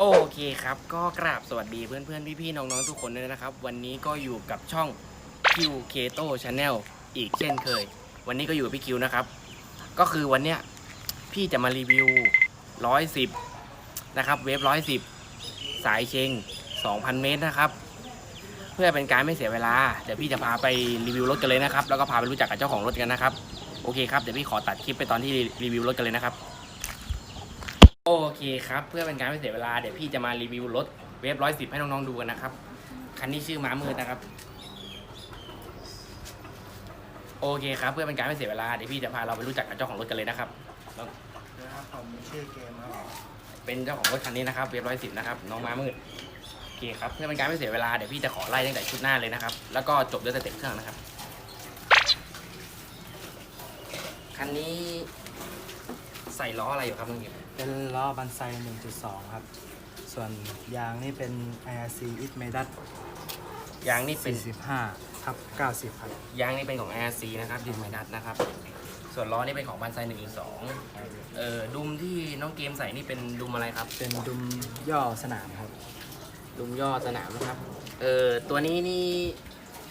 โอเคครับ ก็กราบสวัสดีเพื่อนๆ พี่ๆ น้องๆ ทุกคนด้วยนะครับ วันนี้ก็อยู่กับช่อง Q Keto Channel อีกเช่นเคย วันนี้ก็อยู่กับพี่คิวนะครับ ก็คือวันเนี้ยพี่จะมารีวิว 110 นะครับ เวฟ110 สายเชง 2,000 เมตรนะครับ เพื่อเป็นการไม่เสียเวลา เดี๋ยวพี่จะพาไปรีวิวรถกันเลยนะครับ แล้วก็พาไปรู้จักกับเจ้าของรถกันนะครับ โอเคครับ เดี๋ยวพี่ขอตัดคลิปไปตอนที่รีวิวรถกันเลยนะครับ โอเคครับ เพื่อเป็นการไม่เสียเวลาเดี๋ยวพี่จะมารีวิวรถเวฟร้อยสิบให้น้องๆดูกันนะครับ คันนี้ชื่อม้ามืดนะครับ โอเคครับ เพื่อเป็นการไม่เสียเวลาเดี๋ยวพี่จะพาเราไปรู้จักกับเจ้าของรถกันเลยนะครับนะครับผมชื่อเกมครับเป็นเจ้าของรถคันนี้นะครับเวฟร้อยสิบนะครับน้องม้ามืดโอเคครับเพื่อเป็นการไม่เสียเวลาเดี๋ยวพี่จะขอไล่ตั้งแต่ชุดหน้าเลยนะครับ แล้วก็จบด้วยสเต็ปเครื่องนะครับคันนี้ใส่ล้ออะไรอยู่ครับน้องกิม เป็นล้อบันไซ 1.2 ครับ ส่วนยางนี่เป็น IRC i t m e d a ยางนี่เป็น45ทับ90 ครับ ยางนี่เป็นของ RC นะครับดินไมดัสนะครับ ส่วนล้อนี่เป็นของบันไซหนึ่งสองเอ่อดุมที่น้องเกมใส่นี่เป็นดุมอะไรครับ เป็นดุมย่อสนามครับ ดุมย่อสนามนะครับ เอ่อตัวนี้นี่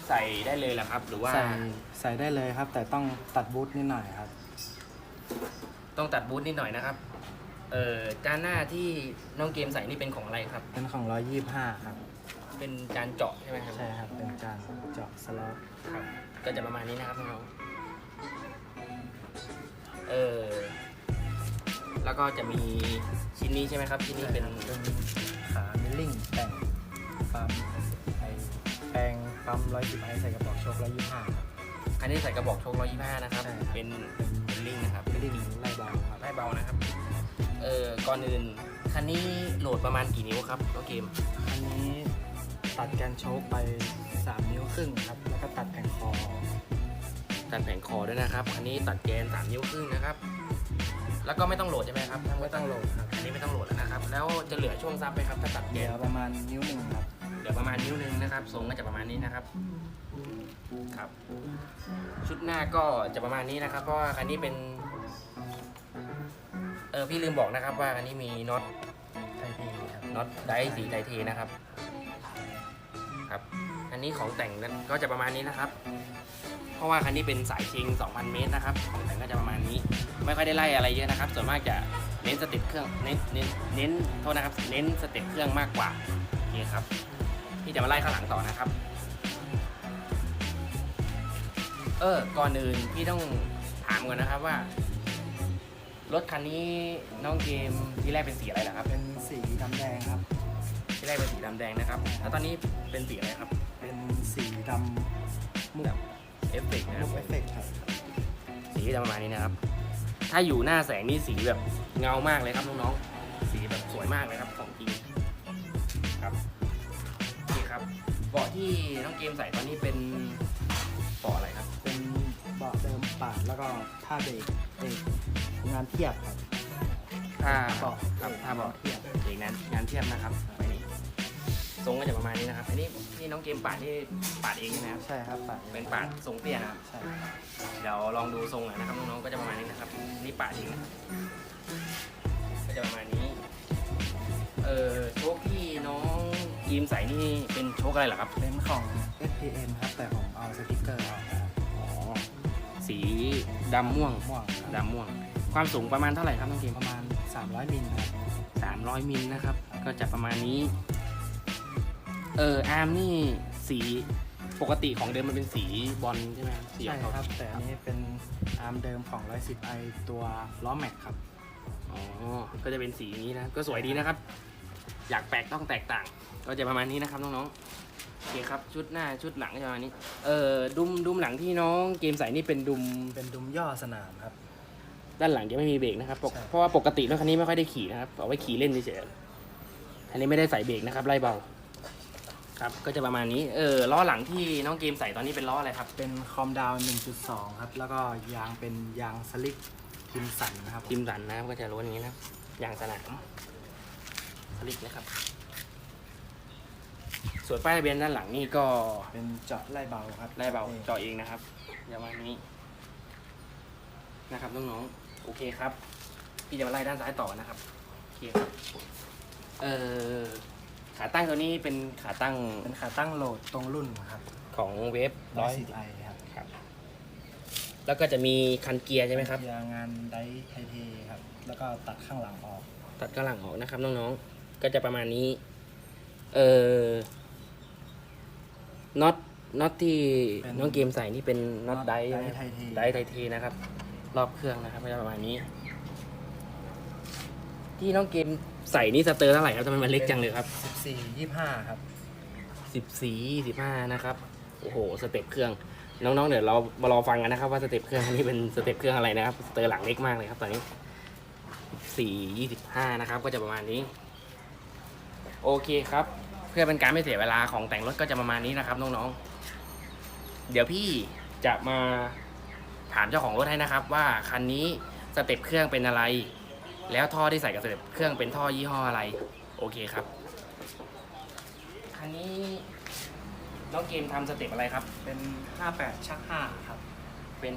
ใส่ได้เลยเหรอครับ หรือว่าใส่ใส่ได้เลยครับ แต่ต้องตัดบูทนิดหน่อยครับ ต้องตัดบูทนิดหน่อยนะครับ เอ่อจานหน้าที่น้องเกมใส่นี่เป็นของอะไรครับ เป็นของ 125 ครับ เป็นจานเจาะใช่ไหมครับใช่ครับ เป็นการเจาะสล็อตครับ ก็จะประมาณนี้นะครับน้องๆเออแล้วก็จะมีชิ้นนี้ใช่ไหมครับชิ้นนี้เป็นเป็นขามิลลิ่งแต่งปั๊มไอแปลงปั๊ม110ไอใส่กระบอกโชค125ครับอันนี้ใส่กระบอกโชค125นะครับ ใช่ครับ เป็นเป็นลิงนะครับมิลลิ่งไล่เบาครับ ได้เบานะครับ เออก่อนอื่นคันนี้โหลดประมาณกี่นิ้วครับน้องเกม อันนี้ตัดแกนโชคไป 3 นิ้วครึ่งครับ แล้วก็ตัดแผงคอตัดแผงคอด้วยนะครับคันนี้ตัดแกน3นิ้วครึ่งนะครับ แล้วก็ไม่ต้องโหลดใช่ไหมครับไม่ต้องโหลดครับอันนี้ไม่ต้องโหลดแล้วนะครับ แล้วจะเหลือช่วงซับไหมครับถ้าตัดแกเดี๋ยนวประมาณนิ้วหนึ่งครับเหลือประมาณนิ้วหนึงนะครับทรงก็จะประมาณนี้นะครับ ครับ ชุดหน้าก็จะประมาณนี้นะครับ เพราะว่าคันนี้เป็นเออพี่ลืมบอกนะครับว่าคันนี้มีน็อตไทยพีครับน็อตไดสีไทเทนะครับครับ อันนี้ของแต่งก็จะประมาณนี้นะครับ เพราะว่าคันนี้เป็นสายชิง 2,000 เมตรนะครับ ของแต่งก็จะประมาณนี้ ไม่ค่อยได้ไล่อะไรเยอะนะครับ ส่วนมากจะเน้นสเต็ปเครื่อง เน้น เน้น เน้น โทษนะครับ เน้นสเต็ปเครื่องมากกว่าโอเคครับพี่จะมาไล่ข้างหลังต่อนะครับ เออ ก่อนอื่นพี่ต้องถามก่อนนะครับว่า รถคันนี้น้องเกมที่แรกเป็นสีอะไรล่ะครับ เป็นสีดำแดงครับ ที่แรกเป็นสีดำแดงนะครับ แล้วตอนนี้เป็นสีอะไรครับเป็นสีดำมุกเอฟเฟกต์นะคมุรับกเอฟเฟกต์ครับสีจะประมาณนี้นะครับ ถ้าอยู่หน้าแสงนี่สีแบบเงามากเลยครับน้องๆสีแบบสวยมากเลยครับของจริงครับนี่ครับเบาะที่น้องเกมใส่ตอนนี้เป็นเบาะอะไรครับ เป็นเบาะเดิมปาดแล้วก็ท่าเบรกเบรก งานเทียบครับถ้าเบาะครับถ้าเบาะเทียบเอกนั้นงานเทียบนะครับไปนี่ทรงก็จะประมาณนี้นะครับ อันนี้ที่น้องเกมปาดนี่ปาดเองใช่ไหมครับใช่ครับปาดเป็นปาดทรงเตี้ยนะครับใช่เดี๋ยวลองดูทรงหน่อยนะครับน้องๆก็จะประมาณนี้นะครับ นี่ปาดเองนะครับก็จะประมาณนี้ เอ่อโชคที่น้องยีมใส่นี่เป็นโชคอะไรเหรอครับ เป็นของ SPM ครับ แต่ผมเอาสติกเกอร์ออกครับอ๋อสีดำม่วงม่วงครับดำม่วง ความสูงประมาณเท่าไหร่ครับน้องเกมประมาณ 300มิลครับ300มิลนะครับ ก็จะประมาณนี้ เอออาร์มนี่สีปกติของเดิมมันเป็นสีบอลใช่ไหมสีใช่ออกครับ แต่อันนี้เป็นอาร์มเดิมของ 110i ตัวล้อแม็กครับ อ๋อ ก็จะเป็นสีนี้นะ ก็สวยดีนะครับ อยากแปลกต้องแตกต่าง ก็จะประมาณนี้นะครับน้องๆโอเคครับชุดหน้าชุดหลังก็จะประมาณนี้ เอ่อดุมดุมหลังที่น้องเกมใส่นี่เป็นดุมเป็นดุมย่อสนามครับ ด้านหลังจะไม่มีเบรกนะครับปกใช่ เพราะว่าปกติรถคันนี้ไม่ค่อยได้ขี่นะครับ เอาไว้ขี่เล่นเฉยๆอันนี้ไม่ได้ใส่เบรกนะครับไล่เบา ครับ ก็จะประมาณนี้ เออล้อหลังที่น้องเกมใส่ตอนนี้เป็นล้ออะไรครับ เป็นคอมดาวน์1.2 ครับ แล้วก็ยางเป็นยางสลิกทิมสันนะครับจิมสันนะครับก็จะรู้อย่างนี้นะครับอย่างสนามสลิกนะครับ ส่วนป้ายทะเบียนด้านหลังนี่ก็เป็นเจาะไล่เบาครับไล่เบาเจาะเองนะครับประมาณนี้นะครับน้องๆ โอเคครับ พี่จะมาไล่ด้านซ้ายต่อนะครับโอเคครับเอ่อตั้งตัวนี้เป็นขาตั้งเป็นขาตั้งโหลดตรงรุ่นครับของเวฟร้ร้ออยยสิบไอครับครับ แล้วก็จะมีคันเกียร์ใช่ไหมครับเกียร์งานไดไทเทครับ แล้วก็ตัดข้างหลังออก ตัดกระหลังออกนะครับน้องๆ ก็จะประมาณนี้ เออน็อตน็อตที่เป็นน้องเกมใส่นี่เป็นน็อตไดไดใช่ไหมไทเทไดไทเทนะครับ รอบเครื่องนะครับก็จะประมาณนี้ ที่น้องเกมใส่นี่สเตอร์เท่าไหร่ครับทำไมมันเล็กจังเลยครับสิบสี่ยี่ห้าครับสิบสี่สิบห้านะครับโอ้โหสเต็ปเครื่อง น้องๆเดี๋ยวเรามารอฟังกันนะครับว่าสเต็ปเครื่องอันนี้เป็นสเต็ปเครื่องอะไรนะครับสเตอร์หลังเล็กมากเลยครับตอนนี้สี่ยี่สิบห้านะครับก็จะประมาณนี้ โอเคครับ เพื่อเป็นการไม่เสียเวลาของแต่งรถก็จะประมาณนี้นะครับน้องๆเดี๋ยวพี่จะมา ถามเจ้าของรถให้นะครับ ว่าคันนี้สเต็ปเครื่องเป็นอะไร แล้วท่อที่ใส่กับสเต็ปเครื่องเป็นท่อยี่ห้ออะไร โอเคครับ คันนี้น้องเกมทำสเต็ปอะไรครับ เป็นห้าแปดชักห้าครับ เป็น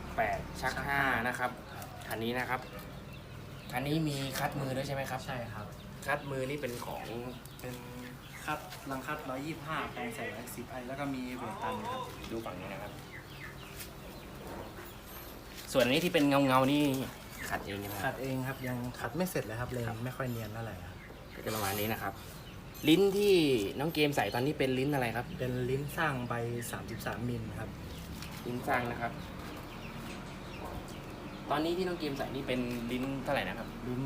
58 ชัก 5 นะครับ คันนี้นะครับ คันนี้มีคัดมือด้วยใช่ไหมครับ ใช่ครับ คัดมือนี่เป็นของเป็นคัดลังคัดร้อยยี่ห้าแปลงใส่ร้อยสิบไอแล้วก็มีเวทตันครับ ดูฝั่งนี้นะครับ ส่วนอันนี้ที่เป็นเงาเงาๆนี่ขัดเองใช่ไหมคขัรับดเองครับยังขัดไม่เสร็จเลยครับเลยไม่ค่อยเนียนเท่าไหร่ครับก็จะประมาณนี้นะครับ ลิ้นที่น้องเกมใส่ตอนนี้เป็นลิ้นอะไรครับ เป็นลิ้นสร้างใบ 33 มิลครับลิ้นสร้างนะครับ ตอนนี้ที่น้องเกมใส่นี่เป็นลิ้นเท่าไหร่นะครับลิ้น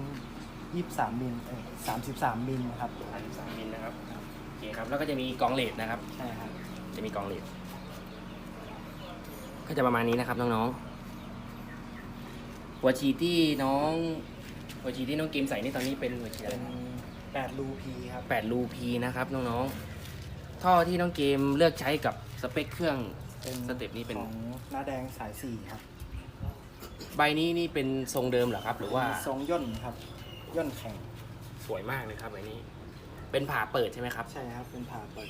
23 มิลเออ33 มิลครับ33มิลนะครับโอเคครับ แล้วก็จะมีกองเลดนะครับ ใช่ครับจะมีกองเลดก็จะประมาณนี้นะครับน้องๆ หัวฉีดที่น้อง หัวฉีดที่น้องเกมใส่นี่ตอนนี้เป็นหัวฉีดอะไรเป็นนะ8รูพีครับ แปดรูพีนะครับน้องๆ ท่อที่น้องเกมเลือกใช้กับสเปคเครื่อง เป็นสเต็ปนี้เป็น ของหน้าแดงสาย4ครับใบนี้นี่เป็นทรงเดิมเหรอครับ หรือว่าทรงย่นครับ ย่นแข็ง สวยมากเลยครับใบนี้ เป็นผ่าเปิดใช่ไหมครับ ใช่ครับ เป็นผ่าเปิด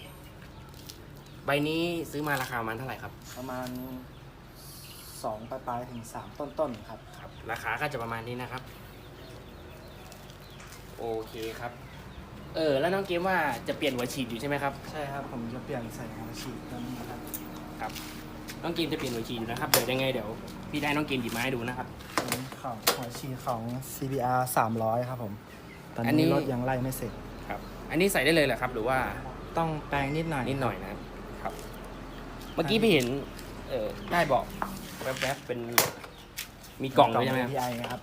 ใบนี้ซื้อมาราคาประมาณเท่าไหร่ครับ ประมาณ 2ปลายๆถึง 3 ต้นๆครับ ครับ ราคาก็จะประมาณนี้นะครับ โอเคครับ เออ แล้วน้องเกมว่าจะเปลี่ยนหัวฉีดอยู่ใช่ไหมครับ ใช่ครับ ผมจะเปลี่ยนใส่หัวฉีดตัวนี้ครับ ครับ น้องเกมจะเปลี่ยนหัวฉีดอยู่นะครับ เดี๋ยวยังไงเดี๋ยวพี่ได้น้องเกมหยิบมาให้ดูนะครับ เป็นของหัวฉีดของ CBR 300 ครับผม ตอนอันนี้ นี้รถยังไล่ไม่เสร็จ ครับ อันนี้ใส่ได้เลยเหรอครับ หรือว่าต้องแปลงนิดหน่อยนิดหน่อยนะครับ ครับ เมื่อกี้พี่เห็น เออได้บอก แวบๆเป็นมีกล่องด้วยใช่ไหมครับ API นะครับ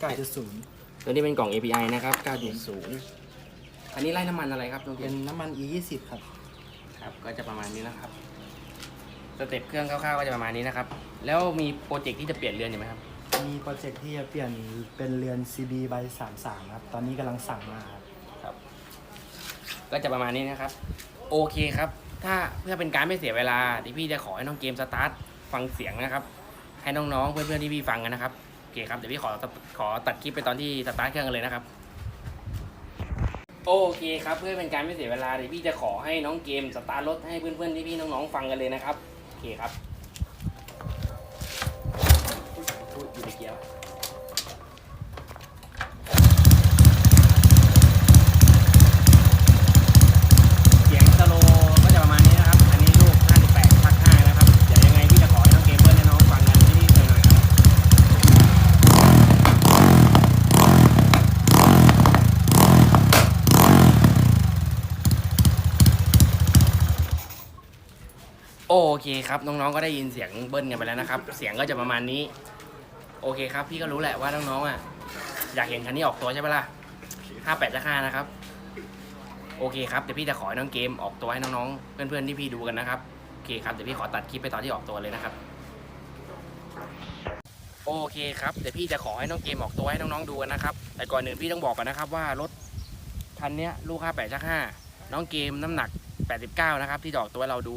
9.0 ตัวนี้เป็นกล่อง API นะครับ 9.0 อันนี้ไล่น้ำมันอะไรครับน้องเกเป็มนน้ำมัน E20 ครับ ครับ ก็จะประมาณนี้นะครับ สเต็ปเครื่องคร่าวๆก็จะประมาณนี้นะครับ แล้วมีโปรเจกต์ที่จะเปลี่ยนเรือนอยู่ไหมครับ มีโปรเจกต์ที่จะเปลี่ยนเป็นเรือน CB ใบ33ครับ ตอนนี้กำลังสั่งมาครับครับ ก็จะประมาณนี้นะครับ โอเคครับ ถ้าเพื่อเป็นการไม่เสียเวลาที่พี่จะขอให้น้องเกมสตาร์ท ฟังเสียงนะครับ ให้น้องๆเพื่อนๆที่พี่ฟังกันนะครับโอเคครับเดี๋ยวพี่ขอขอตัดคลิปไปตอนที่สตาร์ทเครื่องกันเลยนะครับ โอเคครับเพื่อเป็นการไม่เสียเวลาเดี๋ยวพี่จะขอให้น้องเกมสตาร์ทรถให้เพื่อนๆที่พี่น้องๆฟังกันเลยนะครับโอเคครับพูดอยู่ในเกียร์ เสียงสโลว์ก็จะประมาณนี้นะครับ อันนี้ลูก 58พัก5นะครับ เดี๋ยวยังไงพี่จะขอให้น้องเกมเพื่อนให้น้องฟังกันที่นี่หน่อยๆครับ โอ เคครับ น้องๆ ก็ได้ยินเสียงเบิ้ลกันไปแล้วนะครับ เสียงก็จะประมาณนี้ โอเคครับ พี่ก็รู้แหละว่าน้องๆอะ อยากเห็นคันนี้ออกตัวใช่ไหมล่ะ58จะ5นะครับ โอเคครับ เดี๋ยวพี่จะขอให้น้องเกมออกตัวให้น้องๆ เพื่อนๆ ที่พี่ดูกันนะครับ โอเคครับ เดี๋ยวพี่ขอตัดคลิปไปตอนที่ออกตัวเลยนะครับ โอเคครับ เดี๋ยวพี่จะขอให้น้องเกมออกตัวให้น้องๆ ดูกันนะครับ แต่ก่อนอื่นพี่ต้องบอกก่อนนะครับว่ารถคันนี้ลูก58ชัก5น้องเกมน้ำหนัก 89 นะครับ ที่จะออกตัวให้เราดู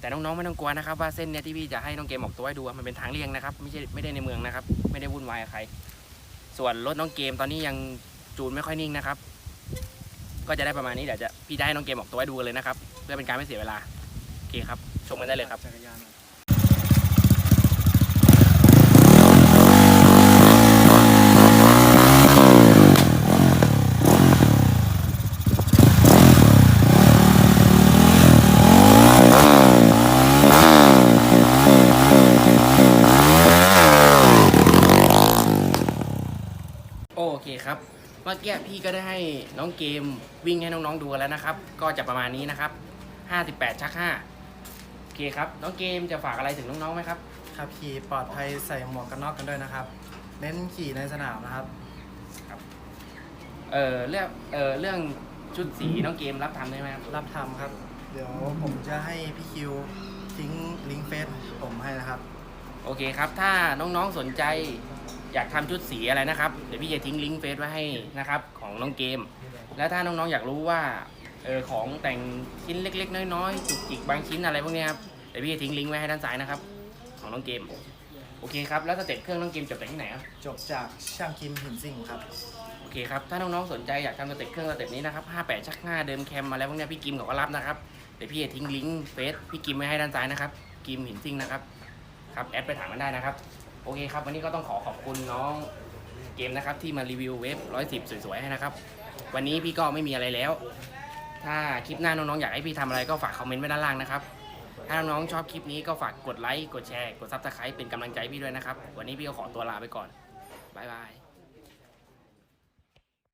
แต่น้องๆไม่ต้องกลัวนะครับ ว่าเส้นเนี้ยที่พี่จะให้น้องเกมออกตัวให้ดูมันเป็นทางเลี่ยงนะครับไม่ใช่ไม่ได้ในเมืองนะครับ ไม่ได้วุ่นวายกับใคร ส่วนรถน้องเกมตอนนี้ยังจูนไม่ค่อยนิ่งนะครับ ก็จะได้ประมาณนี้เดี๋ยวจะพี่จะให้น้องเกมออกตัวให้ดูกันเลยนะครับเพื่อเป็นการไม่เสียเวลาโอเคครับชมกันได้เลยครับ จักรยาน เมื่อกี้พี่ก็ได้ให้น้องเกมวิ่งให้น้องๆดูแล้วนะครับ ก็จะประมาณนี้นะครับ58ชัก5โอเคครับ น้องเกมจะฝากอะไรถึงน้องๆไหมครับขับขี่ปลอดภัยใส่หมวกกันน็อกกันด้วยนะครับ เน้นขี่ในสนามนะครับ เออเรื่องเออเรื่องชุดสีน้องเกมรับทำได้ไหมครับรับทำครับ เดี๋ยวผมจะให้พี่คิวทิ้งลิงก์เฟซผมให้นะครับ โอเคครับ ถ้าน้องๆสนใจ อยากทำชุดสีอะไรนะครับ เดี๋ยวพี่จะทิ้งลิงก์เฟซไว้ให้นะครับของน้องเกม แล้วถ้าน้องๆอยากรู้ว่าเออของแต่งชิ้นเล็ก ๆ น้อยๆจุกจิกบางชิ้นอะไรพวกเนี้ยครับเดี๋ยวพี่จะทิ้งลิงก์ไว้ให้ด้านซ้ายนะครับ ของน้องเกมโอเคครับแล้วสเต็ปเครื่องน้องเกมจบจากที่ไหนครับจบจากช่างคิมหินซิ่งครับโอเคครับถ้าน้องๆสนใจอยากทำสเต็ปเครื่องสเต็ปนี้นะครับ58ชักหน้าเดิมแคมอะไรพวกเนี้ยพี่กิมเขาก็รับนะครับเดี๋ยวพี่จะทิ้งลิงก์เฟซพี่กิมไว้ให้ด้านซ้ายนะครับกิมหินซิ่งนะครับครับแอดไปถามกันได้นะครับ โอเคครับ วันนี้ก็ต้องขอขอบคุณน้องเกมนะครับ ที่มารีวิวเว็บ110 สวยๆให้นะครับ วันนี้พี่ก็ไม่มีอะไรแล้ว ถ้าคลิปหน้าน้องๆอยากให้พี่ทำอะไรก็ฝากคอมเมนต์ไว้ด้านล่างนะครับ ถ้าน้องๆชอบคลิปนี้ก็ฝากกดไลค์กดแชร์ กดซับสไครป์เป็นกำลังใจพี่ด้วยนะครับ วันนี้พี่ก็ขอตัวลาไปก่อนบ๊ายบาย